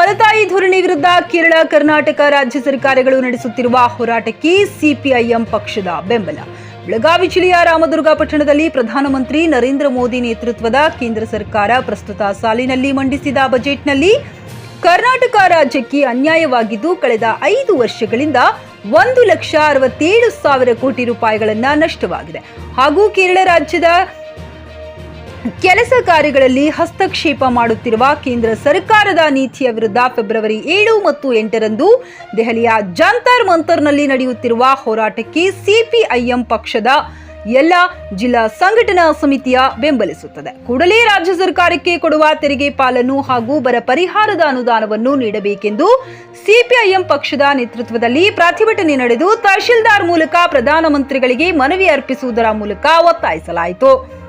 ಮಲತಾಯಿ ಧೋರಣೆ ವಿರುದ್ಧ ಕೇರಳ, ಕರ್ನಾಟಕ ರಾಜ್ಯ ಸರ್ಕಾರಗಳು ನಡೆಸುತ್ತಿರುವ ಹೋರಾಟಕ್ಕೆ ಸಿಪಿಐಎಂ ಪಕ್ಷದ ಬೆಂಬಲ. ಬೆಳಗಾವಿ ಜಿಲ್ಲೆಯ ರಾಮದುರ್ಗ ಪಟ್ಟಣದಲ್ಲಿ ಪ್ರಧಾನಮಂತ್ರಿ ನರೇಂದ್ರ ಮೋದಿ ನೇತೃತ್ವದ ಕೇಂದ್ರ ಸರ್ಕಾರ ಪ್ರಸ್ತುತ ಸಾಲಿನಲ್ಲಿ ಮಂಡಿಸಿದ ಬಜೆಟ್ನಲ್ಲಿ ಕರ್ನಾಟಕ ರಾಜ್ಯಕ್ಕೆ ಅನ್ಯಾಯವಾಗಿದ್ದು, ಕಳೆದ ಐದು ವರ್ಷಗಳಿಂದ ಒಂದು ಲಕ್ಷ ಅರವತ್ತೇಳು ಸಾವಿರ ಕೋಟಿ ರೂಪಾಯಿಗಳನ್ನು ನಷ್ಟವಾಗಿದೆ. ಹಾಗೂ ಕೇರಳ ರಾಜ್ಯದ ಕೆಲಸ ಕಾರ್ಯಗಳಲ್ಲಿ ಹಸ್ತಕ್ಷೇಪ ಮಾಡುತ್ತಿರುವ ಕೇಂದ್ರ ಸರ್ಕಾರದ ನೀತಿಯ ವಿರುದ್ಧ ಫೆಬ್ರವರಿ ಏಳು ಮತ್ತು ಎಂಟರಂದು ದೆಹಲಿಯ ಜಂತರ್ ಮಂತರ್ನಲ್ಲಿ ನಡೆಯುತ್ತಿರುವ ಹೋರಾಟಕ್ಕೆ ಸಿಪಿಐಎಂ ಪಕ್ಷದ ಎಲ್ಲ ಜಿಲ್ಲಾ ಸಂಘಟನಾ ಸಮಿತಿಯ ಬೆಂಬಲಿಸುತ್ತದೆ. ಕೂಡಲೇ ರಾಜ್ಯ ಸರ್ಕಾರಕ್ಕೆ ಕೊಡುವ ತೆರಿಗೆ ಪಾಲನ್ನು ಹಾಗೂ ಬರ ಪರಿಹಾರದ ಅನುದಾನವನ್ನು ನೀಡಬೇಕೆಂದು ಸಿಪಿಐಎಂ ಪಕ್ಷದ ನೇತೃತ್ವದಲ್ಲಿ ಪ್ರತಿಭಟನೆ ನಡೆದು ತಹಶೀಲ್ದಾರ್ ಮೂಲಕ ಪ್ರಧಾನಮಂತ್ರಿಗಳಿಗೆ ಮನವಿ ಅರ್ಪಿಸುವುದರ ಮೂಲಕ ಒತ್ತಾಯಿಸಲಾಯಿತು.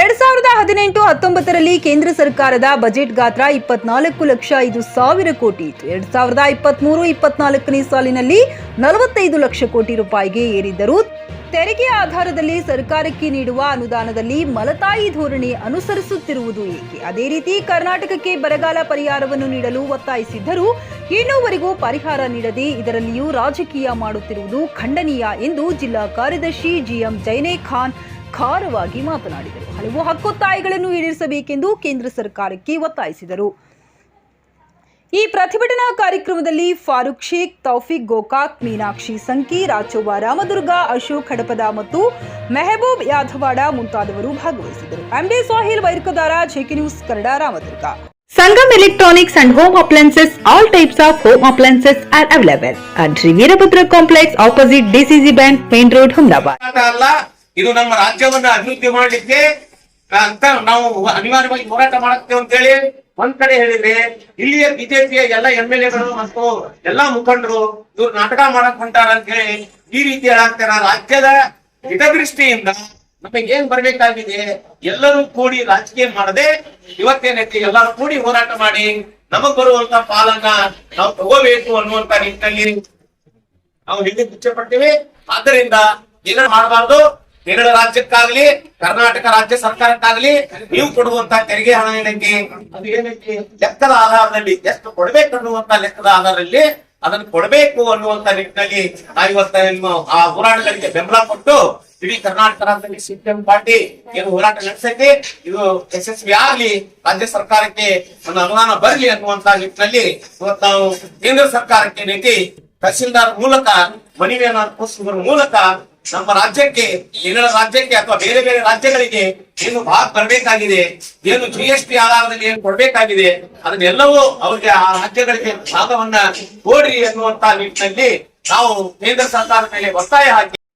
ಎರಡ್ ಸಾವಿರದ ಹದಿನೆಂಟು ಹತ್ತೊಂಬತ್ತರಲ್ಲಿ ಕೇಂದ್ರ ಸರ್ಕಾರದ ಬಜೆಟ್ ಗಾತ್ರ ಇಪ್ಪತ್ನಾಲ್ಕು ಲಕ್ಷ ಐದು ಸಾವಿರ ಕೋಟಿ ಇತ್ತು. ಎರಡ್ ಸಾವಿರದ ಇಪ್ಪತ್ಮೂರು, ಇಪ್ಪತ್ನಾಲ್ಕನೇ ಸಾಲಿನಲ್ಲಿ ನಲವತ್ತೈದು ಲಕ್ಷ ಕೋಟಿ ರೂಪಾಯಿಗೆ ಏರಿದ್ದರು ತೆರಿಗೆ ಆಧಾರದಲ್ಲಿ ಸರ್ಕಾರಕ್ಕೆ ನೀಡುವ ಅನುದಾನದಲ್ಲಿ ಮಲತಾಯಿ ಧೋರಣೆ ಅನುಸರಿಸುತ್ತಿರುವುದು ಏಕೆ? ಅದೇ ರೀತಿ ಕರ್ನಾಟಕಕ್ಕೆ ಬರಗಾಲ ಪರಿಹಾರವನ್ನು ನೀಡಲು ಒತ್ತಾಯಿಸಿದ್ದರೂ ಇನ್ನೂವರೆಗೂ ಪರಿಹಾರ ನೀಡದೆ ಇದರಲ್ಲಿಯೂ ರಾಜಕೀಯ ಮಾಡುತ್ತಿರುವುದು ಖಂಡನೀಯ ಎಂದು ಜಿಲ್ಲಾ ಕಾರ್ಯದರ್ಶಿ ಜಿಎಂ ಜೈನೇ ಖಾನ್ ಖಾರವಾಗಿ ಮಾತನಾಡಿದರು. ಹಲವು ಹಕ್ಕೊತ್ತಾಯಗಳನ್ನು ಈಡೇರಿಸಬೇಕೆಂದು ಕೇಂದ್ರ ಸರ್ಕಾರಕ್ಕೆ ಒತ್ತಾಯಿಸಿದರು. ಈ ಪ್ರತಿಭಟನಾ ಕಾರ್ಯಕ್ರಮದಲ್ಲಿ ಫಾರೂಕ್ ಶೇಖ್ ತೌಫಿಕ್ ಗೋಕಾಕ್ ಮೀನಾಕ್ಷಿ ಸಂಕಿ ರಾಚವ್ವ ರಾಮದುರ್ಗ ಅಶೋಕ್ ಹಡಪದ ಮತ್ತು ಮೆಹಬೂಬ್ ಯಾದವಾಡ ಮುಂತಾದವರು ಭಾಗವಹಿಸಿದರು MD Sahil Vairkadar JK news Kannada Ramdurg. Sangam electronics and home Appliances, all types of home appliances are available. at Sri complex Complex opposite DCC Bank, Main Road, Humdabad. ಹೋರಾಟ ಅಲ್ಲ ಇದು ನಮ್ಮ ರಾಜ್ಯವನ್ನ ಅಭಿವೃದ್ಧಿ ಮಾಡಲಿಕ್ಕೆ ಅಂತ ನಾವು ಅನಿವಾರ್ಯವಾಗಿ ಹೋರಾಟ ಮಾಡುತ್ತೇವೆ ಅಂತ ಹೇಳಿ ಒಂದ್ ಕಡೆ ಹೇಳಿದ್ರೆ, ಇಲ್ಲಿಯ ಬಿಜೆಪಿಯ ಎಲ್ಲ ಎಂ ಎಲ್ ಎಗಳು ಮತ್ತು ಎಲ್ಲಾ ಮುಖಂಡರು ಇವ್ರು ನಾಟಕ ಮಾಡಕ್ ಹೊಂಟಾರ ಅಂತ ಹೇಳಿ ಈ ರೀತಿ ಹೇಳಾಗ್ತಾರ ರಾಜ್ಯದ ಹಿತದೃಷ್ಟಿಯಿಂದ ನಮಗೆ ಏನ್ ಬರ್ಬೇಕಾಗಿದೆ? ಎಲ್ಲರೂ ಕೂಡಿ ರಾಜಕೀಯ ಮಾಡದೆ ಇವತ್ತೇನೈತಿ? ಎಲ್ಲರೂ ಕೂಡಿ ಹೋರಾಟ ಮಾಡಿ ನಮಗ್ ಬರುವಂತ ಪಾಲನ್ನ ನಾವು ತಗೋಬೇಕು ಅನ್ನುವಂತ ನಿಟ್ಟಿನಲ್ಲಿ ನಾವು ಹೇಳಿ ಇಚ್ಛೆ ಪಡ್ತೀವಿ. ಆದ್ದರಿಂದ ಏನ ಮಾಡಬಾರ್ದು? ಕೇರಳ ರಾಜ್ಯಕ್ಕಾಗ್ಲಿ, ಕರ್ನಾಟಕ ರಾಜ್ಯ ಸರ್ಕಾರಕ್ಕಾಗ್ಲಿ, ನೀವು ಕೊಡುವಂತ ತೆರಿಗೆ ಹಣ ಏನೈತಿ ಅದು ಏನೈತಿ ಲೆಕ್ಕದ ಆಧಾರದಲ್ಲಿ ಎಷ್ಟು ಕೊಡ್ಬೇಕು ಅನ್ನುವಂತ ಲೆಕ್ಕದ ಆಧಾರದಲ್ಲಿ ಅದನ್ನು ಕೊಡಬೇಕು ಅನ್ನುವಂತ ನಿಟ್ಟಿನಲ್ಲಿ ಇವತ್ತ ನಿಮ್ಮ ಆ ಹೋರಾಟಗಳಿಗೆ ಬೆಂಬಲ ಕೊಟ್ಟು ಇಡೀ ಕರ್ನಾಟಕ ರಾಜ್ಯದಲ್ಲಿ ಸಿಪಿಎಂ ಪಾರ್ಟಿ ಏನು ಹೋರಾಟ ನಡೆಸೈತಿ, ಇದು ಯಶಸ್ವಿ ಆಗ್ಲಿ, ರಾಜ್ಯ ಸರ್ಕಾರಕ್ಕೆ ಒಂದು ಅನುದಾನ ಬರಲಿ ಅನ್ನುವಂತ ನಿಟ್ಟಿನಲ್ಲಿ ಇವತ್ತು ನಾವು ಕೇಂದ್ರ ಸರ್ಕಾರಕ್ಕೆ ನೀತಿ ತಹಸೀಲ್ದಾರ್ ಮೂಲಕ ಮನಿವೇನ ಮೂಲಕ ನಮ್ಮ ರಾಜ್ಯಕ್ಕೆ ಕೇರಳ ರಾಜ್ಯಕ್ಕೆ ಅಥವಾ ಬೇರೆ ಬೇರೆ ರಾಜ್ಯಗಳಿಗೆ ಏನು ಭಾಗ ಬರಬೇಕಾಗಿದೆ ಏನು ಜಿ ಎಸ್ ಟಿ ಆಧಾರದಲ್ಲಿ ಏನು ಕೊಡಬೇಕಾಗಿದೆ, ಅದನ್ನೆಲ್ಲವೂ ಅವರಿಗೆ ಆ ರಾಜ್ಯಗಳಿಗೆ ಭಾಗವನ್ನ ಕೊಡ್ರಿ ಅನ್ನುವಂತ ನಿಟ್ಟಿನಲ್ಲಿ ನಾವು ಕೇಂದ್ರ ಸರ್ಕಾರದ ಮೇಲೆ ಒತ್ತಾಯ ಹಾಕಿ